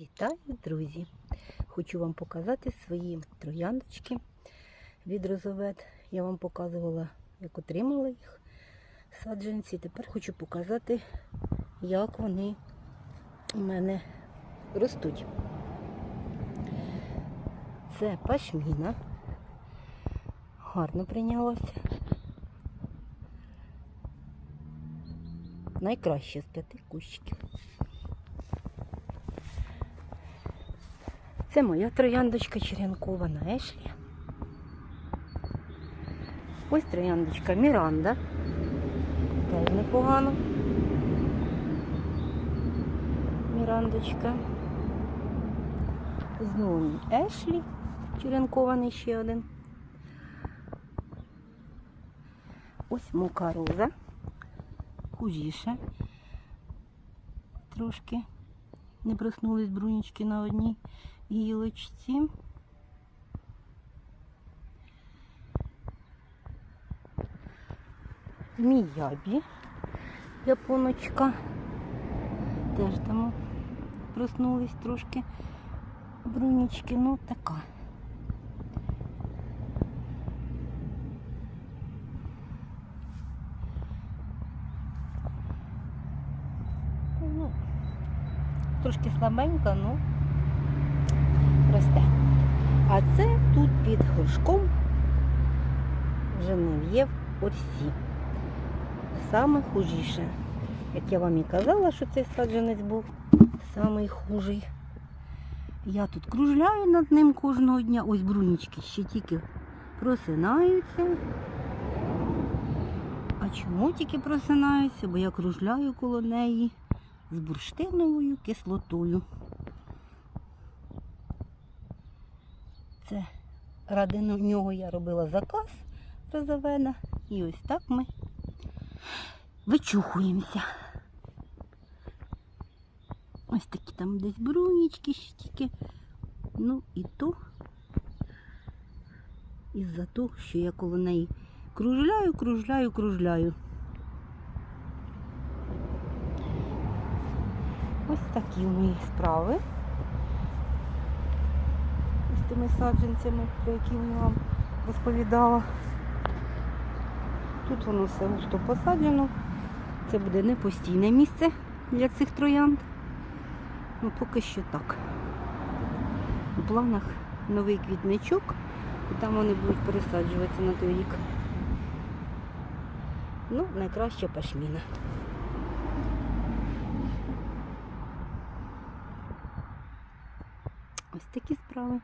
Вітаю, друзі! Хочу вам показати свої трояндочки від розовет. Я вам показувала, як отримала їх саджанці. Тепер хочу показати, як вони у мене ростуть. Це пашміна. Гарно прийнялося. Найкраще з п'яти кущиків. Це моя трояндочка черенкова на Ешлі. Ось трояндочка Міранда. Теж непогано. Мірандочка. Знову Ешлі, черенкований ще один. Ось мука роза. Хужіше. Трошки не проснулись брунічки на одній гілочці. Міябі японочка. Теж там проснулись трошки брунічки, ну така. Ну, трошки слабенька, ну росте. А це тут під горшком Женев'єв Орсі. Саме хужіше. Як я вам і казала, що цей саджанець був самий хужий. Я тут кружляю над ним кожного дня. Ось брунічки ще тільки просинаються. А чому тільки просинаються? Бо я кружляю коло неї з бурштиновою кислотою. Це ради нього я робила заказ розовена. І ось так ми вичухуємося. Ось такі там десь брунічки ще тільки. Ну і то із-за того, що я коло неї кружляю, кружляю, кружляю. Ось такі мої справи з тими саджанцями, про які я вам розповідала. Тут воно все густо посаджено. Це буде не постійне місце для цих троянд. Ну, поки що так. У планах новий квітничок, і там вони будуть пересаджуватися на той рік. Ну, найкраща пашміна. Такі справи.